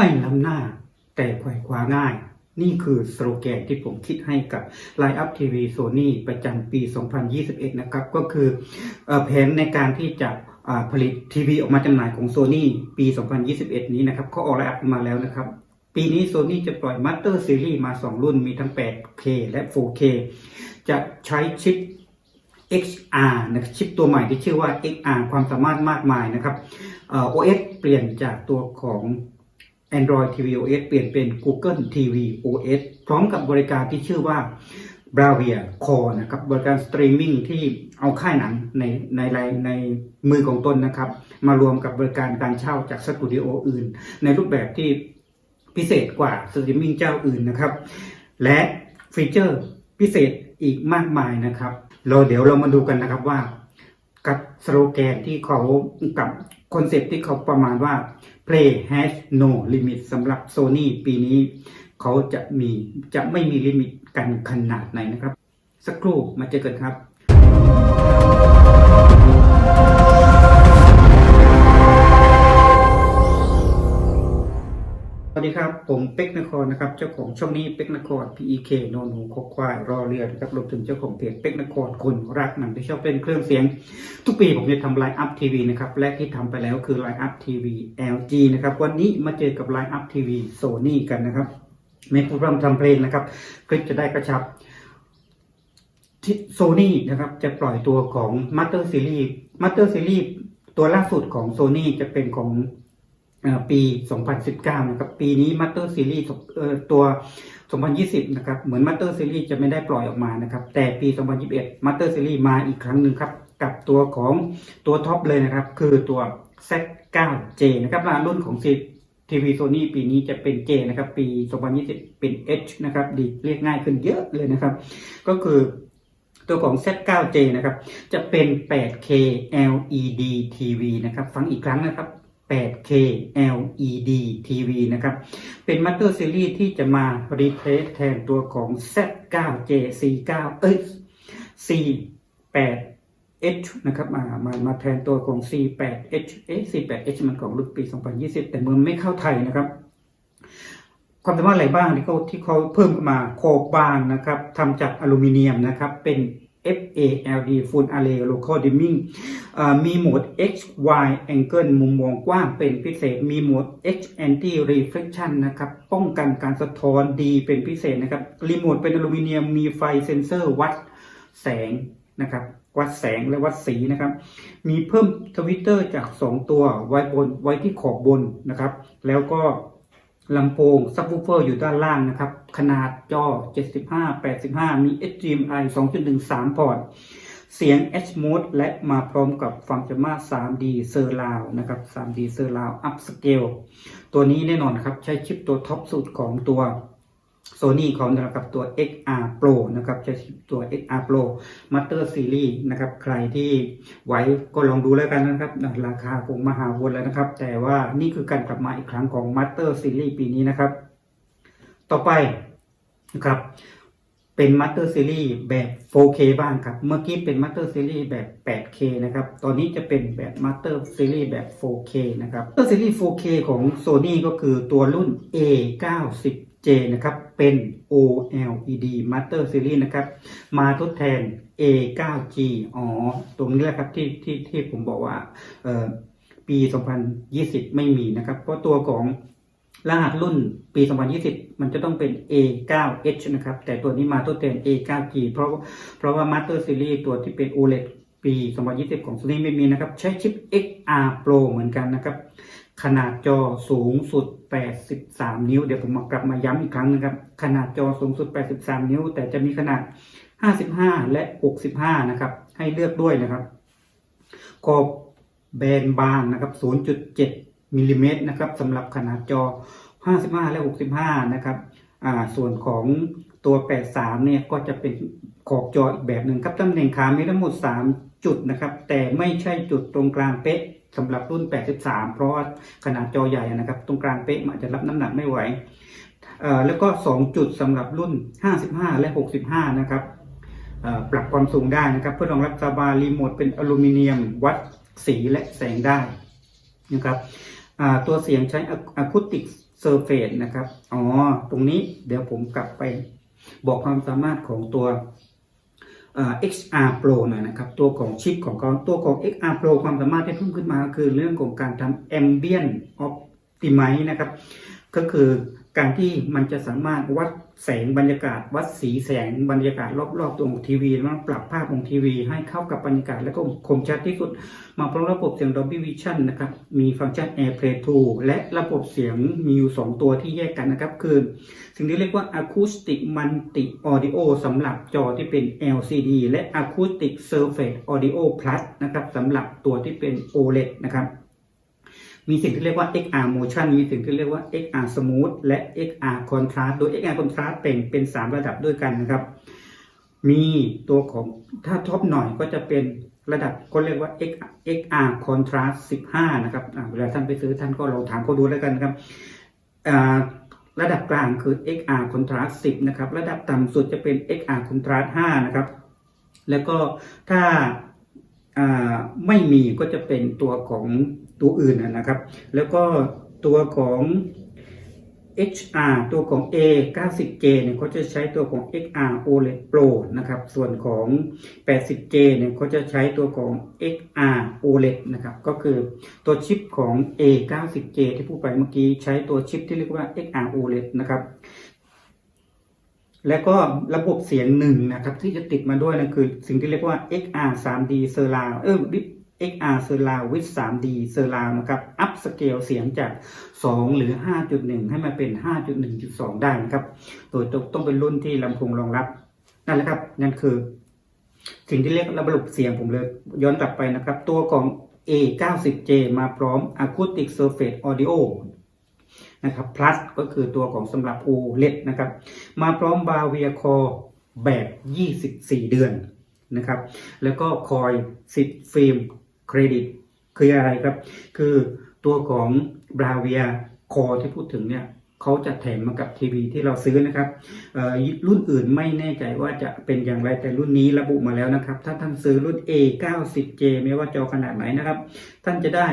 ไม่ล้ำหน้า แต่ไขว่คว้าง่าย นี่คือสโลแกนที่ผมคิดให้กับ Line Up TV Sony ประจำปี 2021 นะครับ ก็คือแผนในการที่จะผลิตทีวีออกมาจำหน่ายของ Sony ปี 2021 นี้นะครับเขาออกไลน์อัพมาแล้วนะครับ ปีนี้ Sony จะปล่อย Master Series มา 2 รุ่นมีทั้ง 8K และ 4K จะใช้ชิป XR นะครับชิปตัวใหม่ที่ชื่อว่า XR ความสามารถมากมายนะครับเอ่อ OS เปลี่ยนจากตัวของ Android TV OS เปลี่ยนเป็น Google TV OS พร้อมกับบริการที่ชื่อว่า Bravia Core นะครับบริการสตรีมมิ่งที่เอาค่ายหนังในในในในมือของตนนะครับ มารวมกับบริการการเช่าจากสตูดิโออื่น ในรูปแบบที่พิเศษกว่าสตรีมมิ่งเจ้าอื่นนะครับ และฟีเจอร์พิเศษอีกมากมายนะครับ เราเดี๋ยวเรามาดูกันนะครับว่า กับสโลแกนที่เขากับ คอนเซปต์ที่เขาประมาณว่า play has no limit สำหรับ Sony ปีนี้เขาจะมีจะไม่มีลิมิตกันขนาดไหนนะครับ สักครู่มาเจอกันครับ วัสดีครับผมเป็กนครนะครับเจ้าของช่องนี้เป็กนคร PEK โนนหูคควายรอเรือนะครับรวมถึงเจ้าของเพจเป็กนครคนรักหนังที่ชอบเล่นเครื่องเสียง ทุกปีผมจะทำไลน์อัพทีวีนะครับและที่ทำไปแล้วคือไลน์อัพทีวี LG นะครับวันนี้มาเจอกับไลน์อัพทีวีโซนี่กันนะครับไม่พูดพร่ำทำเพลงนะครับคลิปจะได้กระชับที่โซนี่นะครับจะปล่อยตัวของ Master Series Master Series ตัวล่าสุดของ Sony จะเป็นของ ปี 2019 นะครับ ปีนี้ Master Series เอ่อตัว 2020 นะครับ เหมือน Master Series จะไม่ได้ปล่อยออกมานะครับ แต่ปี 2021 Master Series มาอีกครั้งหนึ่งครับ กับตัวของตัวท็อปเลยนะครับ คือตัว Z9J นะครับรุ่นของทีวีโซนี่ปีนี้จะเป็น J นะครับ ปี 2020 เป็น H นะครับ ดีเรียกง่ายขึ้นเยอะเลยนะครับ ก็คือตัวของ Z9J นะครับ จะเป็น 8K LED TV นะครับ ฟังอีกครั้งนะครับ 8K LED TV นะครับ เป็น Master Series ที่จะมา replace แทนตัวของ Z9J C9 เอ้ย C8H นะครับมามามาแทนตัวของ C8H เอ๊ะ C8H มันของรุ่นปี 2020 แต่มันไม่เข้าไทยนะครับ ความสามารถอะไรบ้างที่เขาที่เขาเพิ่มมาโคบบางนะครับทำจากอลูมิเนียมนะครับ เป็น FALD Full Array Local Dimming มีโหมด X Y Angle มุมมองกว้างเป็นพิเศษ มีโหมด X Anti Reflection นะครับ ป้องกันการสะท้อนดีเป็นพิเศษนะครับ รีโมทเป็นอลูมิเนียม มีไฟเซนเซอร์วัดแสงนะครับ วัดแสงและวัดสีนะครับ มีเพิ่มทวิตเตอร์จาก 2 ตัวไว้บนไว้ที่ขอบบนนะครับ แล้วก็ ลำโพงซับวูเฟอร์อยู่ด้านล่างนะครับ ขนาดจอ 75 85 มี HDMI 2.13 พอร์ต เสียง H Mode และมาพร้อมกับฟังก์ชันมา 3D Surround นะครับ 3D Surround Upscale ตัวนี้แน่นอนครับ ใช้ชิปตัวท็อปสุดของตัว Sony ของนะครับตัว XR Pro นะครับใช้ชิปตัว XR Pro Master Series นะครับ ใครที่ไหวก็ลองดูแล้วกันนะครับ ราคาคงมหาวนแล้วนะครับ แต่ว่านี่คือการกลับมาอีกครั้งของ Master Series ปีนี้นะครับ ต่อไปนะครับเป็น Master Series แบบ 4K บ้างครับ เมื่อกี้เป็น Master Series แบบ 8K นะครับ ตอนนี้จะเป็นแบบ Master Series แบบ 4K นะครับ Master Series 4K ของ Sony ก็คือตัวรุ่น A90J นะครับ เป็น OLED Master Series นะครับ มาทดแทน A9G อ๋อ ตรงนี้แหละครับที่ที่ที่ผมบอกว่าเอ่อปี 2020 ไม่มีนะครับ เพราะตัวของรหัสรุ่นปี 2020 มันจะต้องเป็น A9H นะครับ แต่ตัวนี้มาทดแทน A9G เพราะเพราะว่า Master Series ตัวที่เป็น OLED ปี 2020 ของ Sony ไม่มีนะครับ ใช้ชิป XR Pro เหมือนกันนะครับ ขนาดจอสูงสุด 83 นิ้ว เดี๋ยวผมมากลับมาย้ำอีกครั้งนะครับ ขนาดจอสูงสุด 83 นิ้ว แต่จะมีขนาด 55 และ 65 นะครับ ให้เลือกด้วยนะครับ ขอบแบนบางนะครับ 0.7มิลลิเมตรนะครับสำหรับขนาดจอ 55 และ 65 นะครับ อ่า ส่วนของตัว 83 เนี่ย ก็จะเป็นขอบจออีกแบบหนึ่งครับตำแหน่งขามีทั้งหมด 3 จุดนะครับ แต่ไม่ใช่จุดตรงกลางเป๊ะ สำหรับรุ่น 83 เพราะว่าขนาดจอใหญ่นะครับ ตรงกลางเป๊ะมันอาจจะรับน้ำหนักไม่ไหวเอ่อแล้วก็ 2 จุดสำหรับรุ่น 55 และ 65 นะครับปรับความสูงได้นะครับ เพื่อรองรับซาบารีโมทเป็นอลูมิเนียมวัดสีและแสงได้นะครับตัวเสียงใช้อะคูติก Surface นะครับ อ๋อ ตรงนี้เดี๋ยวผมกลับไปบอกความสามารถของตัว XR Pro หน่อยนะครับ ตัวของชิปของเขาตัวของ XR Pro ความสามารถที่เพิ่มขึ้นมา คือเรื่องของการทำ Ambient Optimize นะครับ ก็คือ การที่มันจะสามารถวัดแสงบรรยากาศ วัดสีแสงบรรยากาศรอบๆตัวของทีวีแล้วปรับภาพของทีวี ให้เข้ากับบรรยากาศและก็คมชัดที่สุด มาพร้อมระบบเสียง Dolby Vision นะครับ มีฟังก์ชัน AirPlay 2 และระบบเสียงมีอยู่ 2 ตัวที่แยกกันนะครับ คือ สิ่งที่เรียกว่า Acoustic Multi Audio สำหรับจอที่เป็น LCD และ Acoustic Surface Audio Plus นะครับสำหรับตัวที่เป็น OLED นะครับ มีสิ่งที่เรียกว่า XR Motion มีสิ่งที่เรียกว่า XR Smooth และ XR Contrast โดย XR Contrast เป็นเป็น 3 ระดับด้วยกันนะครับ มีตัวของถ้าท็อปหน่อยก็จะเป็นระดับก็เรียกว่า X XR Contrast 15 นะครับเวลาท่านไปซื้อท่านก็ลองถามเขาดูแล้วกันนะครับระดับกลางคือ XR Contrast 10 นะครับ ระดับต่ำสุดจะเป็น XR Contrast 5 นะครับ แล้วก็ถ้าไม่มีก็จะเป็นตัวของ ตัวอื่นนะครับ แล้วก็ตัวของ HR ตัวของ A 90J เนี่ยเขาจะใช้ตัวของ XR OLED Pro นะครับ ส่วนของ 80J เนี่ยเขาจะใช้ตัวของ XR OLED นะครับ ก็คือตัวชิปของ A 90J ที่พูดไปเมื่อกี้ใช้ตัวชิปที่เรียกว่า XR OLED นะครับ และก็ระบบเสียงหนึ่งนะครับ ที่จะติดมาด้วยนั่นคือสิ่งที่เรียกว่า XR 3D Surround เออ XR Surround with 3D Surround นะครับอัพสเกลเสียงจาก 2 หรือ 5.1 ให้มาเป็น 5.1.2 ได้นะครับ โดยต้องเป็นรุ่นที่ลำโพงรองรับ นั่นแหละครับ นั่นคือ สิ่งที่เรียกระบบเสียงผมเลย ย้อนกลับไปนะครับ ตัวของ A90J มาพร้อม Acoustic Surface Audio นะครับ plus ก็คือตัวของสำหรับ OLED นะครับ มาพร้อม Bravia Core แบบ 24 เดือนนะครับ แล้วก็คอย 10 ฟิล์ม เครดิตคืออะไรครับ คือตัวของ Bravia Core ที่พูดถึงเนี่ยเขาจะแถมมากับทีวีที่เราซื้อนะครับรุ่นอื่นไม่แน่ใจว่าจะเป็นอย่างไรแต่รุ่นนี้ระบุมาแล้วนะครับ ถ้าท่านซื้อรุ่น A90J ไม่ว่าจอขนาดไหนนะครับ ท่านจะได้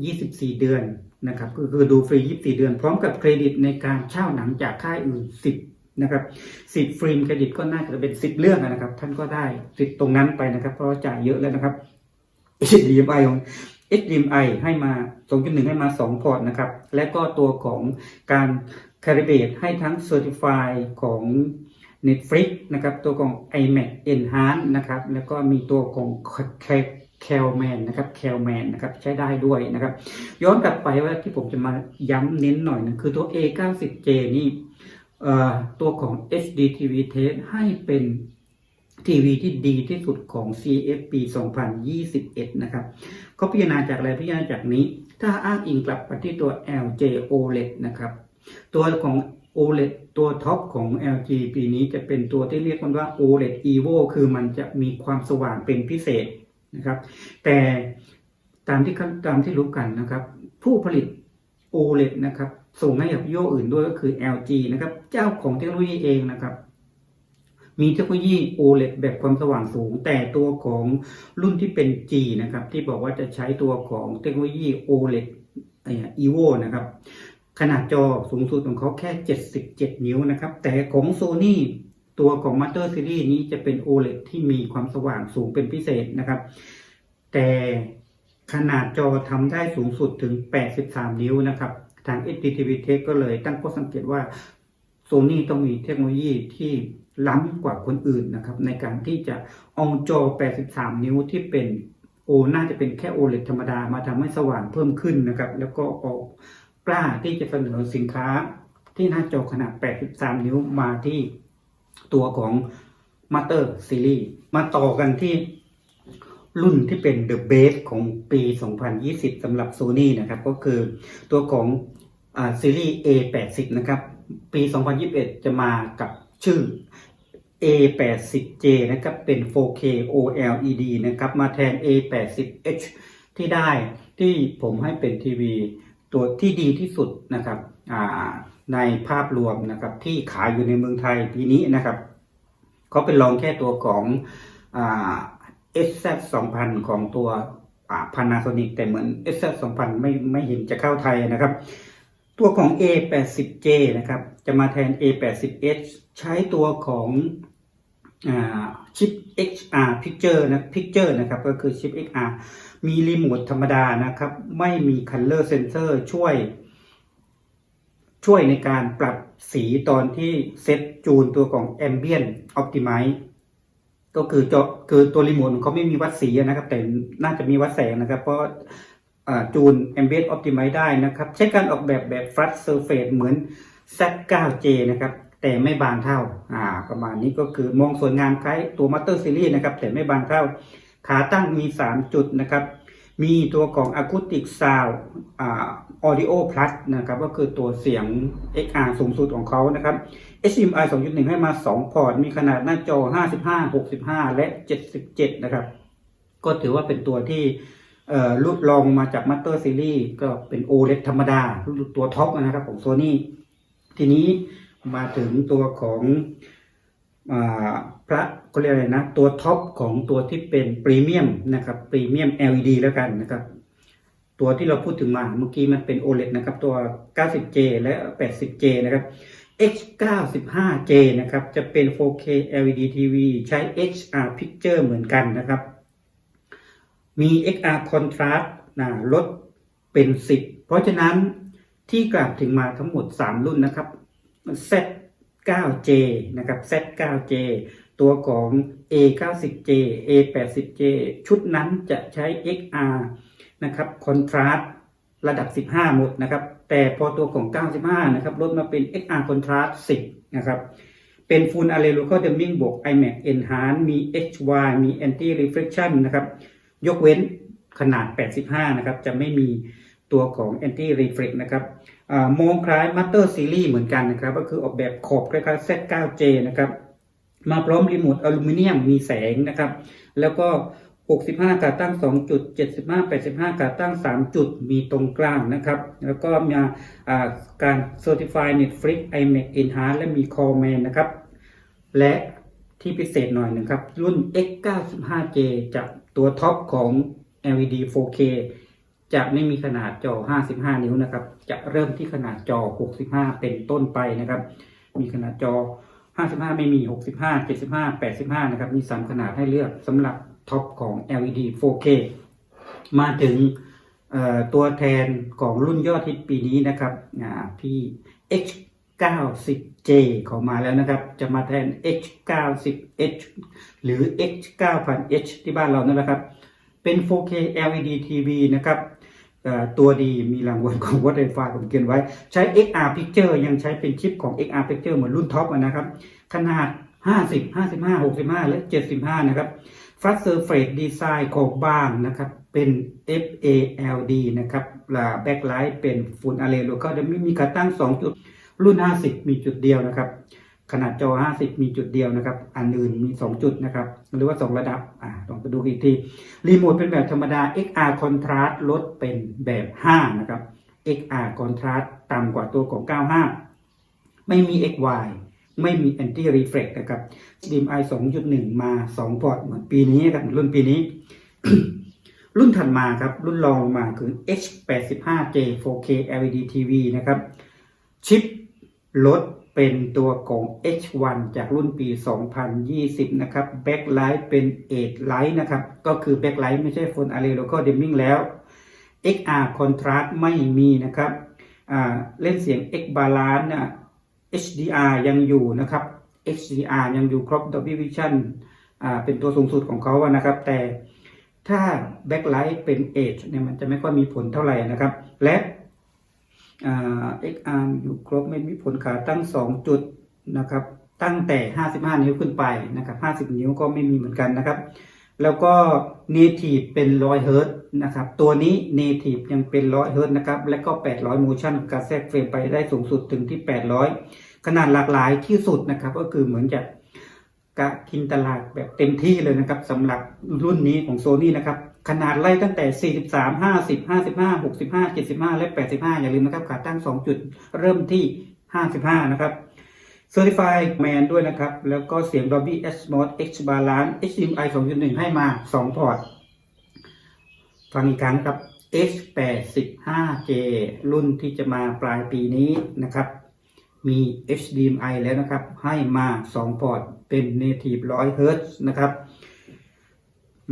24 เดือนนะครับ ก็คือดูฟรี 24 เดือน พร้อมกับเครดิตในการเช่าหนังจากค่ายอื่น 10 นะครับ10ฟิล์มเครดิตก็น่าจะเป็น 10 เรื่องนะครับ ท่านก็ได้สิทธิ์ตรงนั้นไปนะครับ เพราะจ่ายเยอะแล้วนะครับ HDMI ของ HDMI ให้มา 2.1 ให้มา 2 พอร์ตนะครับ และก็ตัวของการคาลิเบตให้ทั้ง Certify ของ Netflix นะครับ ตัวของ iMac Enhance นะครับ แล้วก็มีตัวของ c a l m a n นะครับ c a l m a n นะครับ ใช้ได้ด้วยนะครับ ย้อนกลับไปว่าที่ผมจะมาย้ำเน้นหน่อยนึงคือตัว A90J นี่ตัวของ HD TV Test ให้เป็น ทีวีที่ดีที่สุดของ CF ปี 2021 นะครับเขาพิจารณาจากอะไรพิจารณาจากนี้ ถ้าอ้างอิงกลับไปที่ตัว LG OLED นะครับ ตัวของ OLED ตัวท็อปของ LG ปีนี้จะเป็นตัวที่เรียกมันว่า OLED Evo คือมันจะมีความสว่างเป็นพิเศษนะครับ แต่ตามที่ตามที่รู้กันนะครับ ผู้ผลิต OLED นะครับ ส่งให้กับโยอื่นด้วยก็คือ LG นะครับ เจ้าของเทคโนโลยีเองนะครับ มีเทคโนโลยี OLED แบบความสว่างสูง แต่ตัวของรุ่นที่เป็น G นะครับ ที่บอกว่าจะใช้ตัวของเทคโนโลยี OLED Evo นะครับ ขนาดจอสูงสุดของเขาแค่ 77 นิ้วนะครับ แต่ของ Sony ตัวของ Master Series นี้จะเป็น OLED ที่มีความสว่างสูงเป็นพิเศษนะครับ แต่ขนาดจอทำได้สูงสุดถึง 83 นิ้วนะครับทาง HDTV Tech ก็เลยตั้งข้อสังเกตว่า Sony ต้องมีเทคโนโลยีที่ ล้ำกว่าคนอื่นนะครับ ในการที่จะเอาจอ 83 นิ้วที่เป็นโอน่าจะเป็นแค่ OLED ธรรมดามาทำให้สว่างเพิ่มขึ้นนะครับ แล้วก็ออกกล้าที่จะเสนอสินค้าที่หน้าจอขนาด 83 นิ้วมาที่ตัวของ Master Series มาต่อกันที่รุ่นที่เป็น The Base ของปี 2020สำหรับ Sony นะครับ ก็คือตัวของอซีรีส์ A80 นะครับ ปี 2021 จะมากับชื่อ A80J นะครับเป็น 4K OLED นะครับมาแทน A80H ที่ได้ที่ผมให้เป็นทีวีตัวที่ดีที่สุดนะครับในภาพรวมนะครับที่ขายอยู่ในเมืองไทยปีนี้นะครับเขาเป็นรองแค่ตัวของ SZ 2000 ของตัว Panasonic แต่เหมือน SZ 2000 ไม่ไม่เห็นจะเข้าไทยนะครับ ตัวของ A80J นะครับจะมาแทน A80H ใช้ตัวของ ชิป XR Picture นะ Picture นะครับก็คือชิป XR มีรีโมทธรรมดานะครับ ไม่มี Color Sensor ช่วย ช่วยในการปรับสีตอนที่เซตจูนตัวของ Ambient Optimize ก็คือจอคือตัวรีโมทเขาไม่มีวัดสีนะครับ แต่น่าจะมีวัดแสงนะครับ เพราะจูน Ambient Optimize ได้นะครับ ใช้การออกแบบแบบ Flat Surface เหมือน Z9J นะครับ แต่ไม่บางเท่าอ่าประมาณนี้ก็คือมองสวยงามคล้ายตัว Master Series นะครับแต่ไม่บางเท่า ขาตั้งมี 3 จุดนะครับ มีตัวของ Acoustic Sound อ่า Audio Plus นะครับก็คือตัวเสียง XR สูงสุดของเขานะครับ HDMI 2.1 ให้มา 2 พอร์ต มีขนาดหน้าจอ 55 65 และ 77 นะครับ ก็ถือว่าเป็นตัวที่เอ่อรุ่นรองมาจาก Master Series ก็เป็น OLED ธรรมดา ตัวท็อปนะครับของ Sony ทีนี้ มาถึงตัวของอพระก็เรียกอะไรนะ ตัวท็อปของตัวที่เป็นพรีเมียมนะครับพรีเมียม LED แล้วกันนะครับ ตัวที่เราพูดถึงมาเมื่อกี้มันเป็น OLED นะครับ ตัว 90J และ 80J นะครับ X95J นะครับ จะเป็น 4K LED TV ใช้ XR Picture เหมือนกันนะครับ มี XR Contrast นะลดเป็น 10 เพราะฉะนั้นที่กล่าวถึงมาทั้งหมด 3 รุ่นนะครับ Z9J นะครับ Z9J ตัวของ A90J A80J ชุดนั้นจะใช้ XR นะครับ Contrast ระดับ 15 หมดนะครับ แต่พอตัวของ 95 นะครับ ลดมาเป็น XR Contrast 10 นะครับ เป็น Full Array Local Dimming บวก IMAX Enhance มี HY มี Anti Reflection นะครับ ยกเว้นขนาด 85 นะครับ จะไม่มีตัวของ Anti Reflect นะครับ มองคล้าย Master Series เหมือนกันนะครับก็คือออกแบบขอบคล้ายๆ Z9J นะครับมาพร้อมรีโมทอลูมิเนียมมีแสงนะครับ แล้วก็ 65ขาตั้ง 2 จุด 75 85ขาตั้ง 3 จุดมีตรงกลางนะครับ แล้วก็มีอ่าการ Certify Netflix iMac Enhance และมี Callman นะครับ และที่พิเศษหน่อยหนึ่งครับ รุ่น X95J จะตัวท็อปของ LED 4K จะไม่มีขนาดจอ 55 นิ้วนะครับ จะเริ่มที่ขนาดจอ 65 เป็นต้นไปนะครับ มีขนาดจอ 55 ไม่มี 65 75 85 นะครับ มี3ขนาดให้เลือกสำหรับท็อปของ LED 4K มาถึงตัวแทนของรุ่นยอดฮิตปีนี้นะครับพี่ H90J เขามาแล้วนะครับ จะมาแทน H90H หรือ H9000H ที่บ้านเรานั่นแหละครับ เป็น 4K LED TV นะครับ ตัวดีมีรางวัลของ What I f i ผมเขียนไว้ ใช้ XR Picture ยังใช้เป็นชิปของ XR Picture เหมือนรุ่นท็อปนะครับ ขนาด 50 55 65 และ 75 นะครับ Fast Surface Design ขอบบางนะครับ เป็น FALD นะครับแบ็คไลท์เป็น Full Array Local จะม่มีขาตั้ง 2 จุดรุ่น 50 มีจุดเดียวนะครับ ขนาดจอ 50 มีจุดเดียวนะครับ อันอื่นมี 2 จุดนะครับ หรือว่า 2 ระดับ อ่าลองไปดูอีกที รีโมทเป็นแบบธรรมดา XR Contrast ลดเป็นแบบ 5 นะครับ XR Contrast ต่ำกว่าตัวของ 95 ไม่มี XY ไม่มี Anti Reflect นะครับ HDMI 2.1 มา 2 พอร์ต เหมือนปีนี้ครับรุ่นปีนี้ รุ่นถัดมาครับ รุ่นรองลงมาคือ H85J 4K LED TV นะครับ ชิปลด เป็นตัวของ H1 จากรุ่นปี 2020 นะครับ Backlight เป็น 8 Light นะครับ ก็คือ Backlight ไม่ใช่ Full Array Local Dimming แล้ว XR Contrast ไม่มีนะครับเล่นเสียง X Balance นะ HDR ยังอยู่นะครับ HDR ยังอยู่ครบ Dolby Vision เป็นตัวสูงสุดของเขาอะนะครับ แต่ถ้า Backlight เป็น Edge เนี่ยมันจะไม่ค่อยมีผลเท่าไหร่นะครับ และ อ่า XR อยู่ครบไม่มีผลขาตั้ง 2 จุดนะครับ ตั้งแต่ 55 นิ้วขึ้นไปนะครับ 50 นิ้วก็ไม่มีเหมือนกันนะครับ แล้วก็ Native เป็น 100 Hz นะครับ ตัวนี้ Native ยังเป็น 100 Hz นะครับ และก็ 800 Motion การแทกเฟรมไปได้สูงสุดถึงที่ 800 ขนาดหลากหลายที่สุดนะครับ ก็คือเหมือนจะกะกินตลาดแบบเต็มที่เลยนะครับสำหรับรุ่นนี้ของ Sony นะครับ ขนาดไล่ตั้งแต่ 43 50 55 65 75 และ 85 อย่าลืมนะครับขาตั้ง 2 จุดเริ่มที่ 55 นะครับ Certified Man ด้วยนะครับ แล้วก็เสียง Dolby Atmos X Balance HDMI 2.1 ให้มา 2 พอร์ต ฟังอีกครั้งครับ H85J รุ่นที่จะมาปลายปีนี้นะครับ มี HDMI แล้วนะครับ ให้มา 2 พอร์ต เป็น Native 100 Hz นะครับ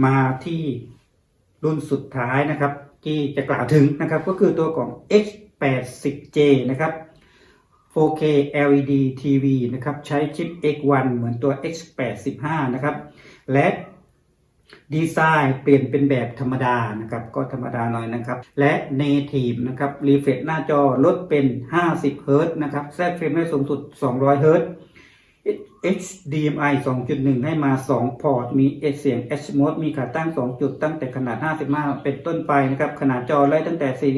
มาที่ รุ่นสุดท้ายนะครับ ที่จะกล่าวถึงนะครับ ก็คือตัวของ H80J นะครับ 4K LED TV นะครับ ใช้ชิป X1 เหมือนตัว X85 นะครับ และดีไซน์เปลี่ยนเป็นแบบธรรมดานะครับ ก็ธรรมดาหน่อยนะครับ และ Native นะครับ Refresh หน้าจอลดเป็น 50 Hz นะครับแทรกเฟรมได้สูงสุด 200 Hz HDMI 2.1 ให้มา 2 พอร์ต มีเสียง H mode มีขาตั้ง 2 จุดตั้งแต่ขนาด 55 เป็นต้นไปนะครับ ขนาดจอไล่ตั้งแต่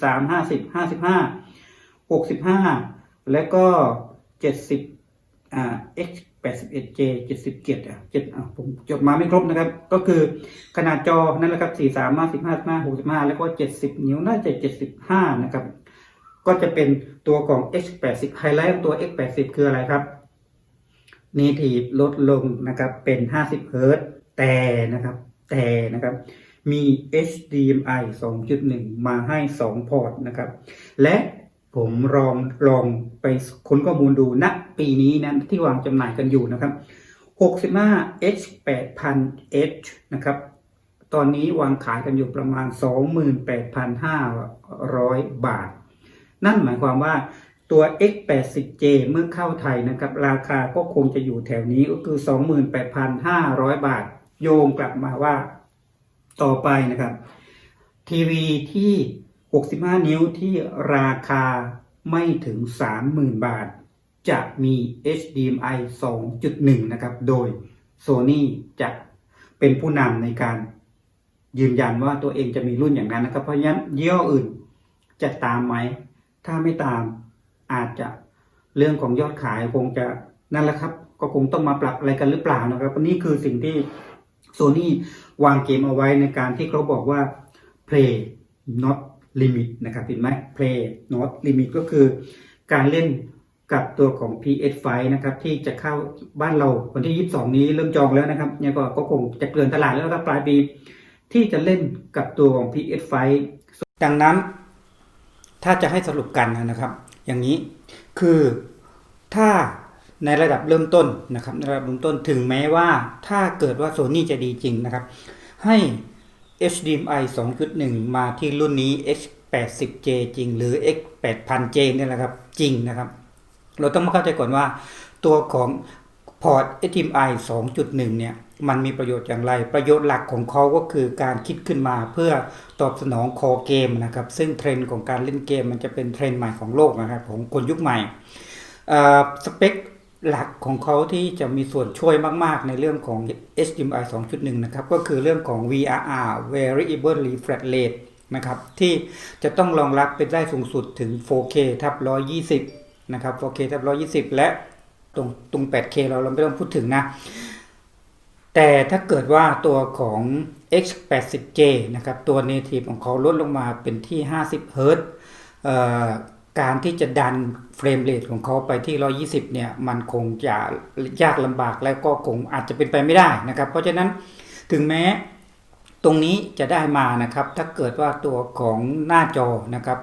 43 50 55 65 และก็ 70อ่า X 81J 77อะ7อะผมจดมาไม่ครบนะครับ ก็คือขนาดจอนั่นแหละครับ 43 55 65 65แล้วก็ 70 นิ้วน่าจะ 75 นะครับ ก็จะเป็นตัวของ X80 ไฮไลท์ตัว X80 คืออะไรครับ Native ลดลงนะครับเป็น 50 Hz แต่นะครับแต่นะครับมี HDMI 2.1 มาให้ 2 พอร์ตนะครับ และผมลองลองไปค้นข้อมูลดูณปีนี้นะที่วางจำหน่ายกันอยู่นะครับ 65 H 8000 H นะครับ ตอนนี้วางขายกันอยู่ประมาณ 28,500 บาท นั่นหมายความว่า ตัว X80J เมื่อเข้าไทยนะครับ ราคาก็คงจะอยู่แถวนี้ก็คือ 28,500 บาท โยงกลับมาว่าต่อไปนะครับ ทีวีที่ 65 นิ้วที่ราคาไม่ถึง 30,000 บาท จะมี HDMI 2.1 นะครับ โดย Sony จะเป็นผู้นำในการยืนยันว่าตัวเองจะมีรุ่นอย่างนั้นนะครับ เพราะฉะนั้นยี่ห้ออื่นจะตามไหม ถ้าไม่ตาม อาจจะเรื่องของยอดขายคงจะนั่นแหละครับ ก็คงต้องมาปรับอะไรกันหรือเปล่านะครับนี่คือสิ่งที่โซนี่วางเกมเอาไว้ในการที่เขาบอกว่า play not limit นะครับเห็นไหม play not limit ก็คือการเล่นกับตัวของ PS5 นะครับที่จะเข้าบ้านเราวันที่ 22 นี้เริ่มจองแล้วนะครับเนี่ยก็คงจะเกลื่อนตลาดแล้วครับปลายปีที่จะเล่นกับตัวของ PS5 ดังนั้น ถ้าจะให้สรุปกันนะครับ อย่างนี้คือถ้าในระดับเริ่มต้นนะครับในระดับเริ่มต้นถึงแม้ว่าถ้าเกิดว่าโซนี่จะดีจริงนะครับ ให้ HDMI 2.1 มาที่รุ่นนี้ X80J จริง หรือ X8000J เนี่ยแหละครับ จริงนะครับ เราต้องมาเข้าใจก่อนว่า ตัวของพอร์ต HDMI 2.1 เนี่ย มันมีประโยชน์อย่างไร ประโยชน์หลักของเขาก็คือการคิดขึ้นมาเพื่อตอบสนองคอเกมนะครับ ซึ่งเทรนด์ของการเล่นเกมมันจะเป็นเทรนด์ใหม่ของโลกนะครับของคนยุคใหม่สเปคหลักของเขาที่จะมีส่วนช่วยมาก ๆ ในเรื่องของ HDMI 2.1 นะครับ ก็คือเรื่องของ VRR Variable Refresh Rate นะครับที่จะต้องรองรับเป็นได้สูงสุดถึง 4K ทับ120 นะครับ 4K ทับ120 และตรงตรง 8K เราเราไม่ต้องพูดถึงนะ แต่ถ้าเกิดว่าตัวของ X80J นะครับตัว native ของเขาลดลงมาเป็นที่ 50 Hz การที่จะดันเฟรมเรทของเขาไปที่ 120 เนี่ย มันคงจะยากลำบากและก็คงอาจจะเป็นไปไม่ได้นะครับ เพราะฉะนั้นถึงแม้ตรงนี้จะได้มานะครับ ถ้าเกิดว่าตัวของหน้าจอนะครับ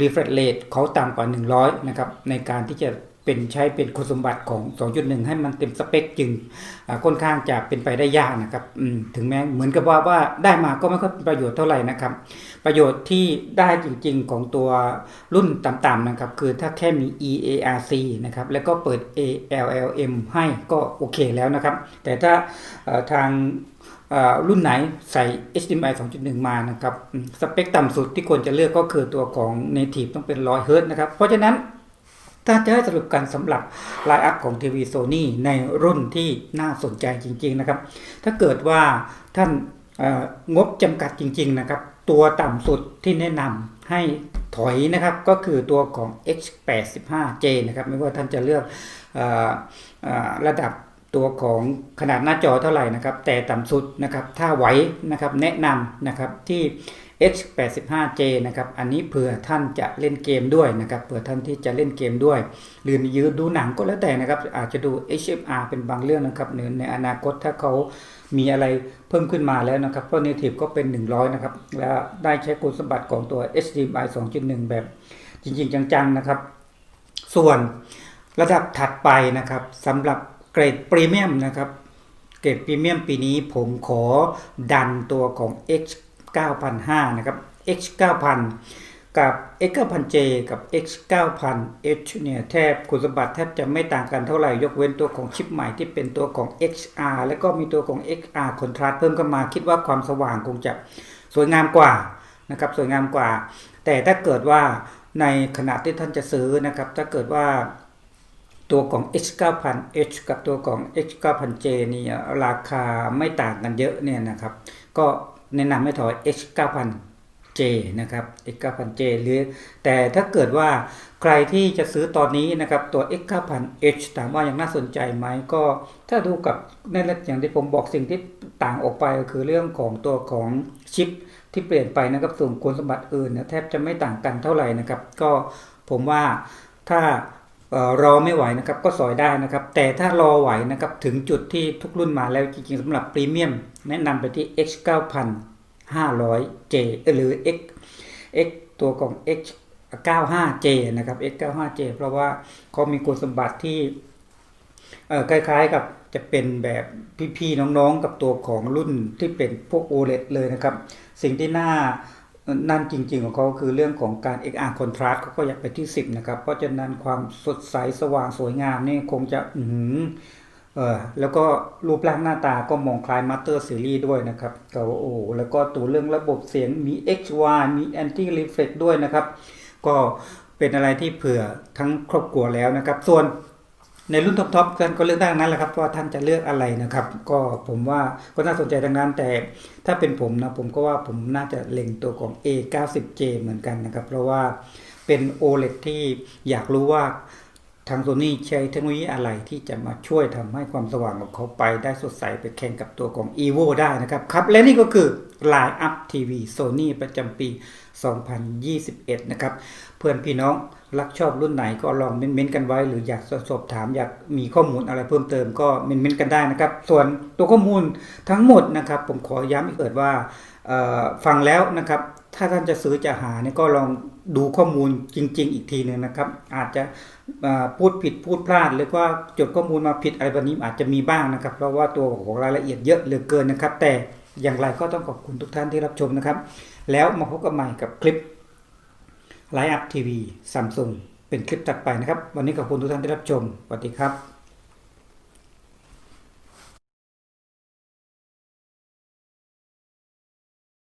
refresh rate เขาต่ำกว่า 100 นะครับ ในการที่จะ เป็นใช้เป็นคุณสมบัติของ 2.1 ให้มันเต็มสเปคจึงค่อนข้างจะเป็นไปได้ยากนะครับถึงแม้เหมือนกับว่าว่าได้มาก็ไม่ค่อยเป็นประโยชน์เท่าไหร่นะครับ ประโยชน์ที่ได้จริงๆของตัวรุ่นต่ำๆนะครับ คือถ้าแค่มี EARC นะครับ แล้วก็เปิด ALLM ให้ก็โอเคแล้วนะครับ แต่ถ้าทางรุ่นไหนใส่ HDMI 2.1 มานะครับ สเปคต่ำสุดที่ควรจะเลือกก็คือตัวของ Native ต้องเป็น100 Hz นะครับ เพราะฉะนั้น ถ้าจะให้สรุปกันสำหรับไลน์อัพของทีวีโซนี่ในรุ่นที่น่าสนใจจริง ๆนะครับ ถ้าเกิดว่าท่านงบจำกัดจริง ๆ นะครับ ตัวต่ำสุดที่แนะนำให้ถอยนะครับก็คือตัวของ X85J นะครับไม่ว่าท่านจะเลือกอระดับตัวของขนาดหน้าจอเท่าไหร่นะครับ แต่ต่ำสุดนะครับถ้าไหวนะครับแนะนำนะครับที่ H85J นะครับ อันนี้เผื่อท่านจะเล่นเกมด้วยนะครับ เผื่อท่านที่จะเล่นเกมด้วย หรือยืนดูหนังก็แล้วแต่นะครับ อาจจะดู HFR เป็นบางเรื่องนะครับในในอนาคตถ้าเขามีอะไรเพิ่มขึ้นมาแล้วนะครับ เพราะ native ก็เป็น 100 นะครับ และได้ใช้คุณสมบัติของตัว HDMI 2.1 แบบจริง ๆ จังๆ นะครับ ส่วนระดับถัดไปนะครับสำหรับเกรดพรีเมียมนะครับ เกรดพรีเมียมปีนี้ผมขอดันตัวของ X 9005นะครับ X 9000 กับ X 9000J กับ X 9000H เนี่ยแทบคุณสมบัติแทบจะไม่ต่างกันเท่าไหร่ ยกเว้นตัวของชิปใหม่ที่เป็นตัวของ XR แล้วก็มีตัวของ XR Contrast เพิ่มเข้ามาคิดว่าความสว่างคงจะสวยงามกว่านะครับสวยงามกว่า แต่ถ้าเกิดว่าในขณะที่ท่านจะซื้อนะครับ ถ้าเกิดว่าตัวของ X9000H กับตัวของ X9000J นี่ราคาไม่ต่างกันเยอะเนี่ยนะครับ ก็ แนะนำให้ถอย X9000J นะครับ X9000J หรือ แต่ถ้าเกิดว่าใครที่จะซื้อตอนนี้นะครับตัว X9000H ถามว่ายังน่าสนใจไหมก็ถ้าดูกับนั่นแหละอย่างที่ผมบอกสิ่งที่ต่างออกไปก็คือเรื่องของตัวของชิปที่เปลี่ยนไปนะครับส่วนคุณสมบัติอื่นเนี่ยแทบจะไม่ต่างกันเท่าไหร่นะครับ ก็ผมว่าถ้า รอไม่ไหวนะครับก็สอยได้นะครับ แต่ถ้ารอไหวนะครับถึงจุดที่ทุกรุ่นมาแล้วจริงๆสำหรับพรีเมียมแนะนำไปที่ X 9500J หรือ X X ตัวของ X 95J นะครับ X 95J เพราะว่าเขามีคุณสมบัติที่คล้ายๆกับจะเป็นแบบพี่ๆน้องๆกับตัวของรุ่นที่เป็นพวก OLED เลยนะครับ สิ่งที่น่า นั่นจริง ๆ ของเขาคือเรื่องของการ XR contrast เขาก็อยากไปที่ 10 นะครับ เพราะฉะนั้นความสดใสสว่างสวยงามนี่คงจะอืเออแล้วก็รูปร่างหน้าตาก็มองคล้าย Master Series ด้วยนะครับก็โอ้แล้วก็ตัวเรื่องระบบเสียงมี XY มี Anti Reflect ด้วยนะครับ ก็เป็นอะไรที่เผื่อทั้งครอบครัวแล้วนะครับ ส่วน ในรุ่นท็อปๆกันก็เลือกได้ทั้งนั้นแหละครับว่าท่านจะเลือกอะไรนะครับ ก็ผมว่าก็น่าสนใจทั้งนั้นแต่ถ้าเป็นผมนะผมก็ว่าผมน่าจะเล็งตัวของ A90J เหมือนกันนะครับ เพราะว่าเป็น OLED ที่อยากรู้ว่า ทางโซนี่ใช้เทคโนโลยีอะไรที่จะมาช่วยทำให้ความสว่างของเขาไปได้สดใสไปแข่งกับตัวของ EVO ได้นะครับครับ และนี่ก็คือ Line Up TV Sony ประจำปี 2021 นะครับ เพื่อนพี่น้องรักชอบรุ่นไหนก็ลองเม้นๆกันไว้ หรืออยากสอบถามอยากมีข้อมูลอะไรเพิ่มเติมก็เม้นๆกันได้นะครับ ส่วนตัวข้อมูลทั้งหมดนะครับ ผมขอย้ำอีกเกิดว่าเอ่อฟังแล้วนะครับ ถ้าท่านจะซื้อจะหาเนี่ยก็ลองดูข้อมูลจริง ๆ อีกทีหนึ่งนะครับ อาจจะพูดผิดพูดพลาด หรือว่าจดข้อมูลมาผิดอะไรแบบนี้อาจจะมีบ้างนะครับ เพราะว่าตัวของรายละเอียดเยอะเหลือเกินนะครับ แต่อย่างไรก็ต้องขอบคุณทุกท่านที่รับชมนะครับ แล้วมาพบกันใหม่กับคลิปไลฟ์อัพทีวีซัมซุงเป็นคลิปตัดไปนะครับ วันนี้ขอบคุณทุกท่านที่รับชมสวัสดีครับ